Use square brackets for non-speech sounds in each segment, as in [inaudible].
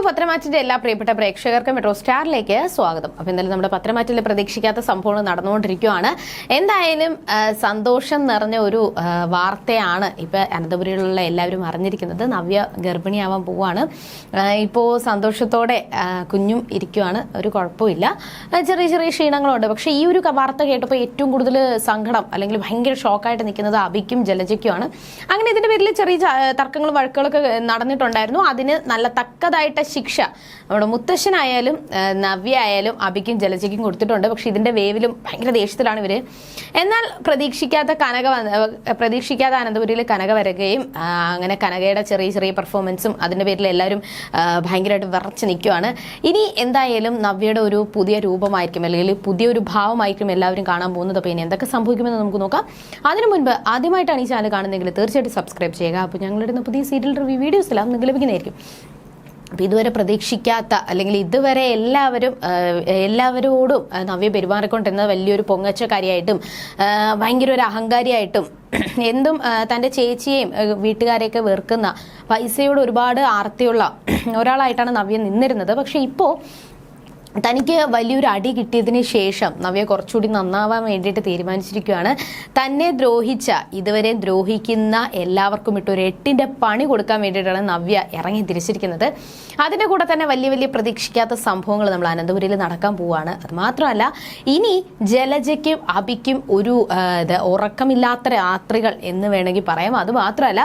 അപ്പോൾ പത്രമാറ്റിന്റെ എല്ലാ പ്രിയപ്പെട്ട പ്രേക്ഷകർക്കും മെട്രോ സ്റ്റാറിലേക്ക് സ്വാഗതം. അപ്പോൾ എന്തായാലും നമ്മുടെ പത്രമാറ്റിൽ പ്രതീക്ഷിക്കാത്ത സംഭവങ്ങൾ നടന്നുകൊണ്ടിരിക്കുകയാണ് എന്തായാലും സന്തോഷം നിറഞ്ഞ ഒരു വാർത്തയാണ് ഇപ്പോൾ അനന്തപുരിയിലുള്ള എല്ലാവരും അറിഞ്ഞിരിക്കുന്നത്. നവ്യ ഗർഭിണിയാവാൻ പോവുകയാണ്. ഇപ്പോൾ സന്തോഷത്തോടെ കുഞ്ഞും ഇരിക്കുവാണ്. ഒരു കുഴപ്പമില്ല. ചെറിയ ചെറിയ ക്ഷീണങ്ങളുണ്ട്. പക്ഷേ ഈ ഒരു വാർത്ത കേട്ടപ്പോൾ ഏറ്റവും കൂടുതൽ സങ്കടം അല്ലെങ്കിൽ ഭയങ്കര ഷോക്കായിട്ട് നിൽക്കുന്നത് അബിക്കും ജലജയ്ക്കുമാണ്. അങ്ങനെ ഇതിന്റെ പേരിൽ ചെറിയ തർക്കങ്ങളും വഴക്കുകളൊക്കെ നടന്നിട്ടുണ്ടായിരുന്നു. അതിന് നല്ല തക്കതായിട്ട ശിക്ഷ. നമ്മുടെ മുത്തശ്ശനായാലും നവ്യ ആയാലും അബിക്കും ജലജയ്ക്കും കൊടുത്തിട്ടുണ്ട്. പക്ഷെ ഇതിന്റെ വേവിലും ഭയങ്കര ദേഷ്യത്തിലാണ് ഇവർ. എന്നാൽ പ്രതീക്ഷിക്കാത്ത കനക പ്രതീക്ഷിക്കാത്ത അനന്തപുരിയിൽ കനക വരകയും അങ്ങനെ കനകയുടെ ചെറിയ ചെറിയ പെർഫോമൻസും അതിന്റെ പേരിൽ എല്ലാവരും ഭയങ്കരമായിട്ട് വിറച്ച് നിൽക്കുവാണ്. ഇനി എന്തായാലും നവ്യയുടെ ഒരു പുതിയ രൂപമായിരിക്കും അല്ലെങ്കിൽ പുതിയൊരു ഭാവമായിരിക്കും എല്ലാവരും കാണാൻ പോകുന്നത്. അപ്പോൾ ഇനി എന്തൊക്കെ സംഭവിക്കുമെന്ന് നമുക്ക് നോക്കാം. അതിനു മുൻപ് ആദ്യമായിട്ടാണ് ഈ ചാനൽ കാണുന്നതെങ്കിൽ തീർച്ചയായിട്ടും സബ്സ്ക്രൈബ് ചെയ്യുക. അപ്പോൾ ഞങ്ങളുടെ പുതിയ സീരിയൽ റിവ്യൂ വീഡിയോസ് എല്ലാം നിങ്ങൾക്ക് ലഭിക്കുന്നതായിരിക്കും. അപ്പോൾ ഇതുവരെ പ്രതീക്ഷിക്കാത്ത അല്ലെങ്കിൽ ഇതുവരെ എല്ലാവരും എല്ലാവരോടും നവ്യ പെരുമാറിക്കൊണ്ടിരുന്നത് വലിയൊരു പൊങ്ങച്ചക്കാരിയായിട്ടും ഭയങ്കര ഒരു അഹങ്കാരിയായിട്ടും എന്തും തന്റെ ചേച്ചിയെയും വീട്ടുകാരെയൊക്കെ വെറുക്കുന്ന പൈസയോട് ഒരുപാട് ആർത്തിയുള്ള ഒരാളായിട്ടാണ് നവ്യ നിന്നിരുന്നത്. പക്ഷേ ഇപ്പോൾ തനിക്ക് വലിയൊരു അടി കിട്ടിയതിന് ശേഷം നവ്യ കുറച്ചുകൂടി നന്നാവാൻ വേണ്ടിയിട്ട് തീരുമാനിച്ചിരിക്കുകയാണ്. തന്നെ ദ്രോഹിച്ച ഇതുവരെ ദ്രോഹിക്കുന്ന എല്ലാവർക്കും ഇട്ട് ഒരു എട്ടിന്റെ പണി കൊടുക്കാൻ വേണ്ടിയിട്ടാണ് നവ്യ ഇറങ്ങി തിരിച്ചിരിക്കുന്നത്. അതിന്റെ കൂടെ തന്നെ വലിയ വലിയ പ്രതീക്ഷിക്കാത്ത സംഭവങ്ങൾ നമ്മൾ അനന്തപുരിയിൽ നടക്കാൻ പോവുകയാണ് അത് മാത്രമല്ല ഇനി ജലജയ്ക്കും അബിക്കും ഒരു ഉറക്കമില്ലാത്ത രാത്രികൾ എന്ന് വേണമെങ്കിൽ പറയാം. അത് മാത്രമല്ല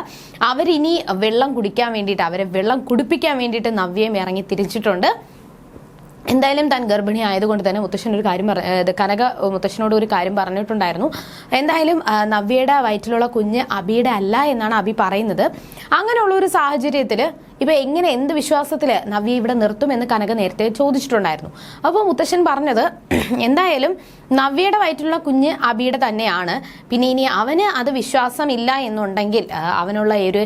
അവരിനി വെള്ളം കുടിക്കാൻ വേണ്ടിയിട്ട് അവരെ വെള്ളം കുടിപ്പിക്കാൻ വേണ്ടിയിട്ട് നവ്യയും ഇറങ്ങി തിരിച്ചിട്ടുണ്ട്. എന്തായാലും താൻ ഗർഭിണി ആയതുകൊണ്ട് തന്നെ മുത്തശ്ശൻ ഒരു കാര്യം പറ കനക മുത്തശ്ശനോട് ഒരു കാര്യം പറഞ്ഞിട്ടുണ്ടായിരുന്നു. എന്തായാലും നവ്യയുടെ വയറ്റിലുള്ള കുഞ്ഞ് അബിയുടെ അല്ല എന്നാണ് അബി പറയുന്നത്. അങ്ങനെയുള്ള ഒരു സാഹചര്യത്തിൽ ഇപ്പൊ എങ്ങനെ എന്ത് വിശ്വാസത്തിൽ നവ്യ ഇവിടെ നിർത്തുമെന്ന് കനക നേരത്തെ ചോദിച്ചിട്ടുണ്ടായിരുന്നു. അപ്പോൾ മുത്തശ്ശൻ പറഞ്ഞത് [clears throat] എന്തായാലും നവ്യയുടെ വയറ്റിലുള്ള കുഞ്ഞ് അബിയുടെ തന്നെയാണ്. പിന്നെ ഇനി അവന് അത് വിശ്വാസമില്ല എന്നുണ്ടെങ്കിൽ അവനുള്ള ഒരു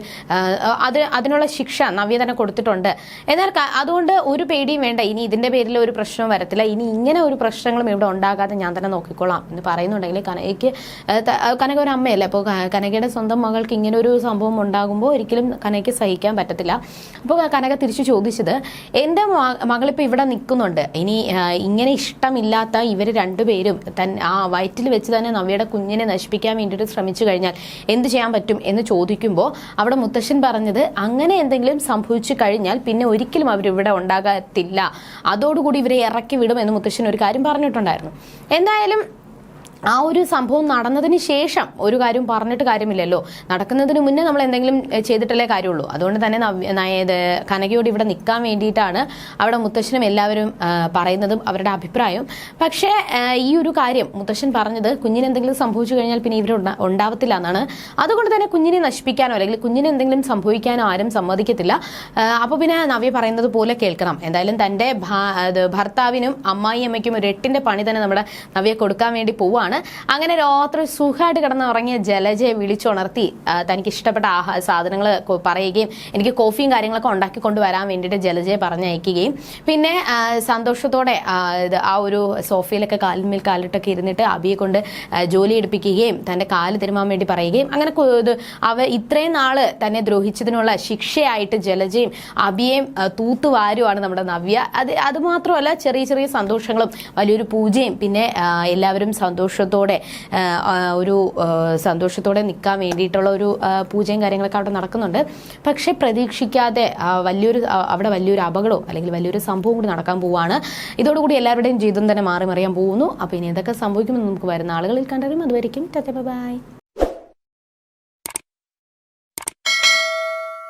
അത് അതിനുള്ള ശിക്ഷ നവ്യ തന്നെ കൊടുത്തിട്ടുണ്ട്. എന്നാൽ അതുകൊണ്ട് ഒരു പേടിയും വേണ്ട. ഇനി ഇതിന്റെ പേരിൽ ഒരു പ്രശ്നവും വരത്തില്ല. ഇനി ഇങ്ങനെ ഒരു പ്രശ്നങ്ങളും ഇവിടെ ഉണ്ടാകാതെ ഞാൻ തന്നെ നോക്കിക്കോളാം എന്ന് പറയുന്നുണ്ടെങ്കിൽ ത- കനക ഒരു അമ്മയല്ലേ? അപ്പോൾ കനകയുടെ സ്വന്തം മകൾക്ക് ഇങ്ങനെ ഒരു സംഭവം ഉണ്ടാകുമ്പോൾ ഒരിക്കലും കനകയ്ക്ക് സഹിക്കാൻ പറ്റത്തില്ല. അപ്പോൾ കനക തിരിച്ചു ചോദിച്ചത് എന്റെ മകളിപ്പോൾ ഇവിടെ നിൽക്കുന്നുണ്ട് ഇനി ഇങ്ങനെ ഇഷ്ടമില്ലാത്ത ഇവർ രണ്ടുപേരും തൻ ആ വയറ്റിൽ വെച്ച് തന്നെ നവ്യയുടെ കുഞ്ഞിനെ നശിപ്പിക്കാൻ വേണ്ടിയിട്ട് ശ്രമിച്ചു കഴിഞ്ഞാൽ എന്ത് ചെയ്യാൻ പറ്റും? എന്ന് ചോദിക്കുമ്പോൾ അവിടെ മുത്തശ്ശൻ പറഞ്ഞത് അങ്ങനെ എന്തെങ്കിലും സംഭവിച്ചു കഴിഞ്ഞാൽ പിന്നെ ഒരിക്കലും അവരിവിടെ ഉണ്ടാകത്തില്ല. അതോടുകൂടി ഇവരെ ഇറക്കി വിടും എന്ന് മുത്തശ്ശൻ ഒരു കാര്യം പറഞ്ഞിട്ടുണ്ടായിരുന്നു. എന്തായാലും ആ ഒരു സംഭവം നടന്നതിന് ശേഷം ഒരു കാര്യം പറഞ്ഞിട്ട് കാര്യമില്ലല്ലോ. നടക്കുന്നതിന് മുന്നേ നമ്മൾ എന്തെങ്കിലും ചെയ്തിട്ടല്ലേ കാര്യമുള്ളൂ. അതുകൊണ്ട് തന്നെ കനകയോട് ഇവിടെ നിൽക്കാൻ വേണ്ടിയിട്ടാണ് അവിടെ മുത്തശ്ശനും എല്ലാവരും പറയുന്നതും അവരുടെ അഭിപ്രായം. പക്ഷേ ഈ ഒരു കാര്യം മുത്തശ്ശൻ പറഞ്ഞത് കുഞ്ഞിന് എന്തെങ്കിലും സംഭവിച്ചു കഴിഞ്ഞാൽ പിന്നെ ഇവർ ഉണ്ടാവത്തില്ല എന്നാണ്. അതുകൊണ്ട് തന്നെ കുഞ്ഞിനെ നശിപ്പിക്കാനോ അല്ലെങ്കിൽ കുഞ്ഞിന് എന്തെങ്കിലും സംഭവിക്കാനോ ആരും സമ്മതിക്കത്തില്ല. അപ്പോൾ പിന്നെ നവ്യ പറയുന്നത് പോലെ കേൾക്കണം. എന്തായാലും തന്റെ ഭർത്താവിനും അമ്മായി അമ്മായിയമ്മയ്ക്കും ഒരു എട്ടിന്റെ പണി തന്നെ നമ്മുടെ നവ്യ കൊടുക്കാൻ വേണ്ടി പോവാണ് അങ്ങനെ രാത്രി സുഖമായിട്ട് കിടന്നുറങ്ങിയ ജലജയെ വിളിച്ചുണർത്തി തനിക്ക് ഇഷ്ടപ്പെട്ട ആഹാ സാധനങ്ങൾ പറയുകയും എനിക്ക് കോഫിയും കാര്യങ്ങളൊക്കെ ഉണ്ടാക്കി കൊണ്ടുവരാൻ വേണ്ടിയിട്ട് ജലജയെ പറഞ്ഞയക്കുകയും. പിന്നെ സന്തോഷത്തോടെ ആ, ഒരു സോഫയിലൊക്കെ കാലിന്മേൽ കാലിട്ടൊക്കെ ഇരുന്നിട്ട് അബിയെ കൊണ്ട് ജോലി എടുപ്പിക്കുകയും തന്റെ കാൽ തിരുമാൻ വേണ്ടി പറയുകയും. അങ്ങനെ അവ ഇത്രയും നാൾ തന്നെ ദ്രോഹിച്ചതിനുള്ള ശിക്ഷയായിട്ട് ജലജയും അബിയെയും തൂത്തുവാരുമാണ് നമ്മുടെ നവ്യ. അത് അതുമാത്രമല്ല ചെറിയ ചെറിയ സന്തോഷങ്ങളും വലിയൊരു പൂജയും പിന്നെ എല്ലാവരും എല്ലാവരും സന്തോഷത്തോടെ ഒരു സന്തോഷത്തോടെ നിൽക്കാൻ വേണ്ടിയിട്ടുള്ള ഒരു പൂജയും കാര്യങ്ങളൊക്കെ അവിടെ നടക്കുന്നുണ്ട്. പക്ഷേ പ്രതീക്ഷിക്കാതെ വലിയൊരു അവിടെ വലിയൊരു അപകടവും അല്ലെങ്കിൽ വലിയൊരു സംഭവം കൂടി നടക്കാൻ പോവുകയാണ് ഇതോടുകൂടി എല്ലാവരുടെയും ജീവിതം തന്നെ മാറി മറിയാൻ പോകുന്നു. അപ്പോൾ ഇനി എന്തൊക്കെ സംഭവിക്കുമെന്ന് നമുക്ക് വരുന്ന ആളുകളിൽ കണ്ടറിയും. അതുവരെയും ബൈ.